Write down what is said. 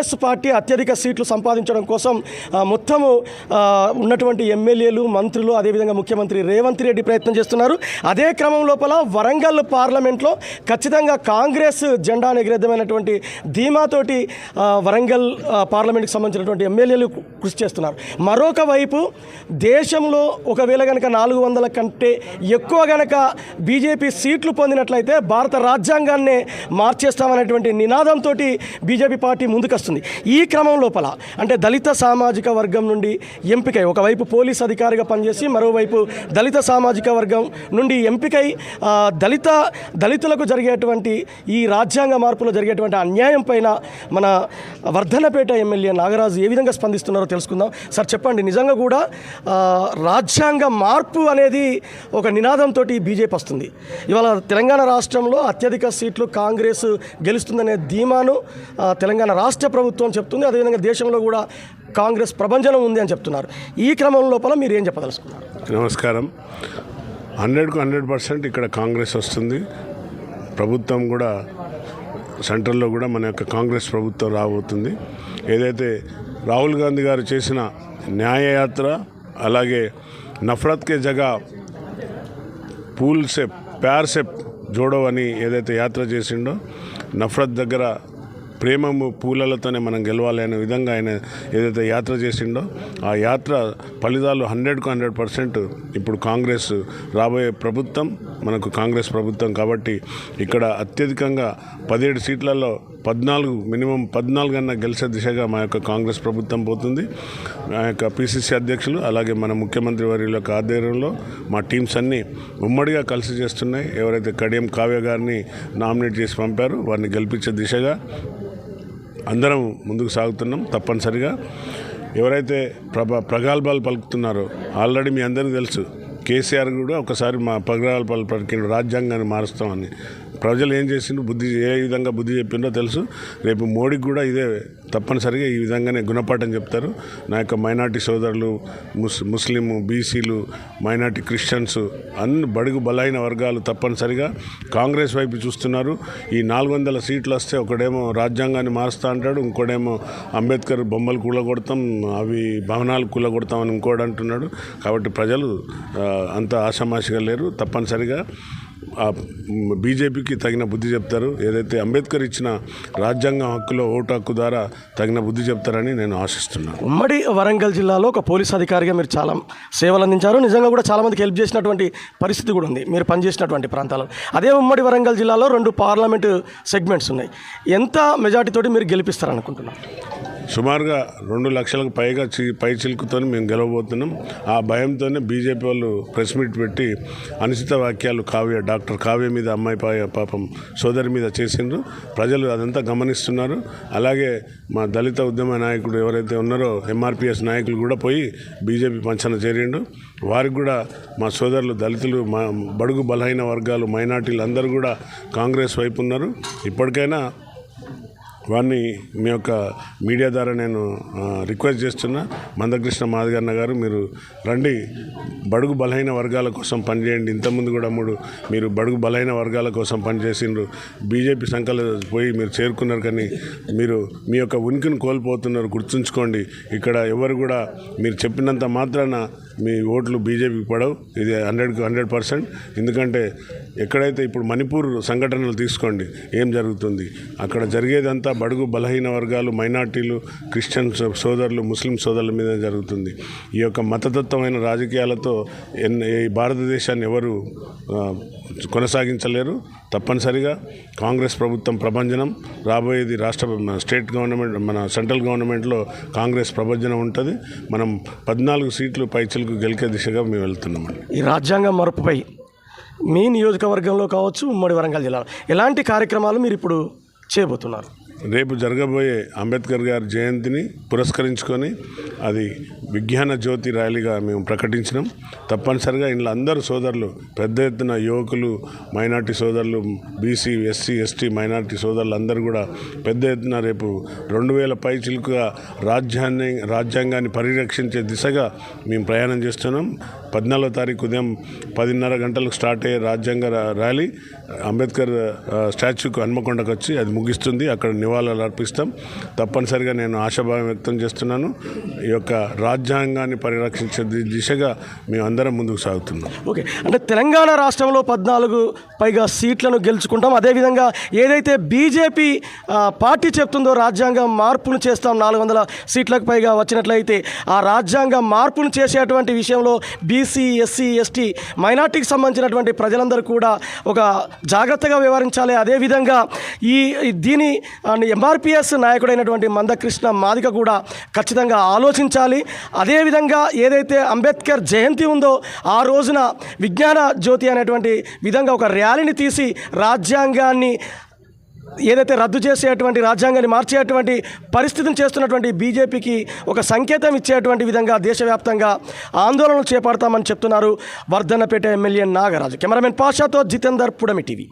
Congress party అత్యధిక సీట్లు సంపాదించడం కోసం మొత్తము ఉన్నటువంటి ఎమ్మెల్యేలు మంత్రులు అదేవిధంగా ముఖ్యమంత్రి రేవంత్ రెడ్డి ప్రయత్నం చేస్తున్నారు. అదే క్రమం లోపల వరంగల్ పార్లమెంట్లో ఖచ్చితంగా కాంగ్రెస్ జెండా ఎగిరేద్దామైనటువంటి ధీమాతోటి వరంగల్ పార్లమెంట్కి సంబంధించినటువంటి ఎమ్మెల్యేలు కృషి చేస్తున్నారు. మరొక వైపు దేశంలో ఒకవేళ కనుక నాలుగు వందల కంటే ఎక్కువ గనక బీజేపీ సీట్లు పొందినట్లయితే భారత రాజ్యాంగాన్నే మార్చేస్తామనేటువంటి నినాదంతో బీజేపీ పార్టీ ముందుకొస్తుంది. ఈ క్రమం లోపల అంటే దళిత సామాజిక వర్గం నుండి ఎంపికై ఒకవైపు పోలీస్ అధికారిగా పనిచేసి మరోవైపు దళిత సామాజిక వర్గం నుండి ఎంపికై దళిత దళితులకు జరిగేటువంటి ఈ రాజ్యాంగ మార్పులో జరిగేటువంటి అన్యాయం పైన మన వర్ధనపేట ఎమ్మెల్యే నాగరాజు ఏ విధంగా స్పందిస్తున్నారో తెలుసుకుందాం. సార్ చెప్పండి. నిజంగా కూడా రాజ్యాంగ మార్పు అనేది ఒక నినాదంతో బీజేపీ వస్తుంది. ఇవాళ తెలంగాణ రాష్ట్రంలో అత్యధిక సీట్లు కాంగ్రెస్ గెలుస్తుందనే ధీమాను తెలంగాణ రాష్ట్ర ప్రభుత్వం చెప్తుంది అదేవిధంగా దేశంలో కూడా కాంగ్రెస్ ప్రభంజనం ఉంది అని చెప్తున్నారు. ఈ క్రమం లోపల మీరు ఏం చెప్పదలుచుకున్నారు? నమస్కారం. హండ్రెడ్కు హండ్రెడ్ పర్సెంట్ ఇక్కడ కాంగ్రెస్ వస్తుంది. ప్రభుత్వం కూడా సెంట్రల్లో కూడా మన యొక్క కాంగ్రెస్ ప్రభుత్వం రాబోతుంది. ఏదైతే రాహుల్ గాంధీ గారు చేసిన న్యాయయాత్ర అలాగే నఫరత్కే జగ జగా పూల్ సెప్ ప్యార్ సెప్ జోడో అని ఏదైతే యాత్ర చేసిండో నఫరత్ దగ్గర ప్రేమము పూలలతోనే మనం గెలవాలి అనే విధంగా ఆయన ఏదైతే యాత్ర చేసిండో ఆ యాత్ర ఫలితాలు హండ్రెడ్కు హండ్రెడ్ పర్సెంట్ ఇప్పుడు కాంగ్రెస్ రాబోయే ప్రభుత్వం మనకు కాంగ్రెస్ ప్రభుత్వం కాబట్టి ఇక్కడ అత్యధికంగా పదిహేడు సీట్లలో పద్నాలుగు మినిమం పద్నాలుగు అన్న గెలిచే దిశగా మా యొక్క కాంగ్రెస్ ప్రభుత్వం పోతుంది. మా యొక్క పిసిసి అధ్యక్షులు అలాగే మన ముఖ్యమంత్రి వారి యొక్క ఆధ్వర్యంలో మా టీమ్స్ అన్నీ ఉమ్మడిగా కలిసి చేస్తున్నాయి. ఎవరైతే కడియం కావ్య గారిని నామినేట్ చేసి పంపారో వారిని గెలిపించే దిశగా అందరం ముందుకు సాగుతున్నాం తప్పనిసరిగా. ఎవరైతే ప్రభ ప్రగల్భాలు పలుకుతున్నారో ఆల్రెడీ మీ అందరికీ తెలుసు కేసీఆర్ కూడా ఒకసారి మా ప్రగల్భాలు పలికిండు రాజ్యాంగాన్ని మారుస్తామని. ప్రజలు ఏం చేసిండ్రు? బుద్ధి ఏ విధంగా బుద్ధి చెప్పిండో తెలుసు. రేపు మోడీకి కూడా ఇదే తప్పనిసరిగా ఈ విధంగానే గుణపాఠం చెప్తారు. నా యొక్క మైనార్టీ సోదరులు ముస్ ముస్లిం బీసీలు మైనార్టీ క్రిస్టియన్స్ అన్ని బడుగు బలైన వర్గాలు తప్పనిసరిగా కాంగ్రెస్ వైపు చూస్తున్నారు. ఈ నాలుగు వందల సీట్లు వస్తే ఒకడేమో రాజ్యాంగాన్ని మారుస్తా అంటాడు ఇంకోడేమో అంబేద్కర్ బొమ్మలు కూలగొడతాం అవి భవనాలు కూలగొడతామని ఇంకోటి అంటున్నాడు. కాబట్టి ప్రజలు అంత ఆషామాషిగా లేరు. తప్పనిసరిగా బీజేపీకి తగిన బుద్ధి చెప్తారు. ఏదైతే అంబేద్కర్ ఇచ్చిన రాజ్యాంగ హక్కులో ఓటు హక్కు ద్వారా తగిన బుద్ధి చెప్తారని నేను ఆశిస్తున్నాను. ఉమ్మడి వరంగల్ జిల్లాలో ఒక పోలీస్ అధికారిగా మీరు చాలా సేవలు అందించారు. నిజంగా కూడా చాలామందికి హెల్ప్ చేసినటువంటి పరిస్థితి కూడా ఉంది. మీరు పనిచేసినటువంటి ప్రాంతాల్లో. అదే ఉమ్మడి వరంగల్ జిల్లాలో రెండు పార్లమెంటు సెగ్మెంట్స్ ఉన్నాయి. ఎంత మెజార్టీతోటి మీరు గెలిపిస్తారనుకుంటున్నారు? సుమారుగా రెండు లక్షలకు పైగా చి పై చిలుకుతో మేము గెలవబోతున్నాం. ఆ భయంతోనే బీజేపీ వాళ్ళు ప్రెస్ మీట్ పెట్టి అనుచిత వాక్యాలు కావ్య డాక్టర్ కావ్య మీద అమ్మాయి పాపం సోదరి మీద చేసిండ్రు. ప్రజలు అదంతా గమనిస్తున్నారు. అలాగే మా దళిత ఉద్యమ నాయకుడు ఎవరైతే ఉన్నారో ఎంఆర్పిఎస్ నాయకులు కూడా పోయి బీజేపీ పంచన చేరిండు వారికి కూడా మా సోదరులు దళితులు మా బడుగు బలహీన వర్గాలు మైనార్టీలు అందరూ కూడా కాంగ్రెస్ వైపు ఉన్నారు. ఇప్పటికైనా వారిని మీ యొక్క మీడియా ద్వారా నేను రిక్వెస్ట్ చేస్తున్నా. మందకృష్ణ మాదిగన్న గారు మీరు రండి. బడుగు బలహీన వర్గాల కోసం పనిచేయండి. ఇంతకుముందు కూడా మూడు మీరు బడుగు బలహీన వర్గాల కోసం పనిచేసిండ్రు. బీజేపీ సంఖ్యలో పోయి మీరు చేరుకున్నారు కానీ మీరు మీ యొక్క ఉనికిని కోల్పోతున్నారు. గుర్తుంచుకోండి. ఇక్కడ ఎవరు కూడా మీరు చెప్పినంత మాత్రాన మీ ఓట్లు బీజేపీకి పడవు. ఇది హండ్రెడ్కి హండ్రెడ్ పర్సెంట్. ఎందుకంటే ఎక్కడైతే ఇప్పుడు మణిపూర్ సంఘటనలు తీసుకోండి ఏం జరుగుతుంది? అక్కడ జరిగేదంతా బడుగు బలహీన వర్గాలు మైనార్టీలు క్రిస్టియన్ సోదరులు ముస్లిం సోదరుల మీద జరుగుతుంది. ఈ యొక్క మతతత్వమైన రాజకీయాలతో ఎన్ ఈ భారతదేశాన్ని ఎవరు కొనసాగించలేరు. తప్పనిసరిగా కాంగ్రెస్ ప్రభుత్వం ప్రభంజనం. రాబోయేది రాష్ట్ర మన స్టేట్ గవర్నమెంట్ మన సెంట్రల్ గవర్నమెంట్లో కాంగ్రెస్ ప్రభంజనం ఉంటుంది. మనం పద్నాలుగు సీట్లు పైచిలకు గెలికే దిశగా మేము వెళ్తున్నామండి. ఈ రాజ్యాంగ మార్పుపై మీ నియోజకవర్గంలో కావచ్చు ఉమ్మడి వరంగల్ జిల్లాలో. ఎలాంటి కార్యక్రమాలు మీరు ఇప్పుడు చేయబోతున్నారు? రేపు జరగబోయే అంబేద్కర్ గారి జయంతిని పురస్కరించుకొని అది విజ్ఞాన జ్యోతి ర్యాలీగా మేము ప్రకటించినాం. తప్పనిసరిగా ఇందులో అందరు సోదరులు పెద్ద ఎత్తున యువకులు మైనార్టీ సోదరులు బీసీ ఎస్సీ ఎస్టీ మైనార్టీ సోదరులు అందరూ కూడా పెద్ద ఎత్తున రేపు రెండు వేల పై చిలుకుగా రాజ్యాన్ని రాజ్యాంగాన్ని పరిరక్షించే దిశగా మేము ప్రయాణం చేస్తున్నాం. పద్నాలుగో తారీఖు ఉదయం పదిన్నర గంటలకు స్టార్ట్ అయ్యే రాజ్యాంగ ర్యాలీ. అంబేద్కర్ స్టాచ్యూకు హన్మకొండకు వచ్చి అది ముగిస్తుంది. అక్కడ నివాళులు అర్పిస్తాం. తప్పనిసరిగా నేను ఆశాభావం వ్యక్తం చేస్తున్నాను. ఈ యొక్క రాజ్యాంగాన్ని పరిరక్షించే దిశగా మేము అందరం ముందుకు సాగుతున్నాం. ఓకే. అంటే తెలంగాణ రాష్ట్రంలో పద్నాలుగు పైగా సీట్లను గెలుచుకుంటాం. అదేవిధంగా ఏదైతే బీజేపీ పార్టీ చెప్తుందో రాజ్యాంగం మార్పును చేస్తాం. నాలుగు వందల సీట్లకు పైగా వచ్చినట్లయితే ఆ రాజ్యాంగ మార్పును చేసేటువంటి విషయంలో బీసీ ఎస్సీ ఎస్టీ మైనార్టీకి సంబంధించినటువంటి ప్రజలందరూ కూడా ఒక జాగ్రత్తగా వ్యవహరించాలి. అదేవిధంగా ఈ దీని ఎంఆర్పిఎస్ నాయకుడైనటువంటి మందకృష్ణ మాదిక కూడా ఖచ్చితంగా ఆలోచించాలి. అదేవిధంగా ఏదైతే అంబేద్కర్ జయంతి ఉందో ఆ రోజున విజ్ఞాన జ్యోతి అనేటువంటి విధంగా ఒక ర్యాలీని తీసి రాజ్యాంగాన్ని ఏదైతే రద్దు చేసేటువంటి రాజ్యాంగాన్ని మార్చేటువంటి పరిస్థితిని చేస్తున్నటువంటి బీజేపీకి ఒక సంకేతం ఇచ్చేటువంటి విధంగా దేశవ్యాప్తంగా ఆందోళనలు చేపడతామని చెప్తున్నారు వర్ధన్నపేట ఎమ్మెల్యే నాగరాజు. కెమెరామెన్ పాషాతో జితేందర్ పుడమి టీవీ.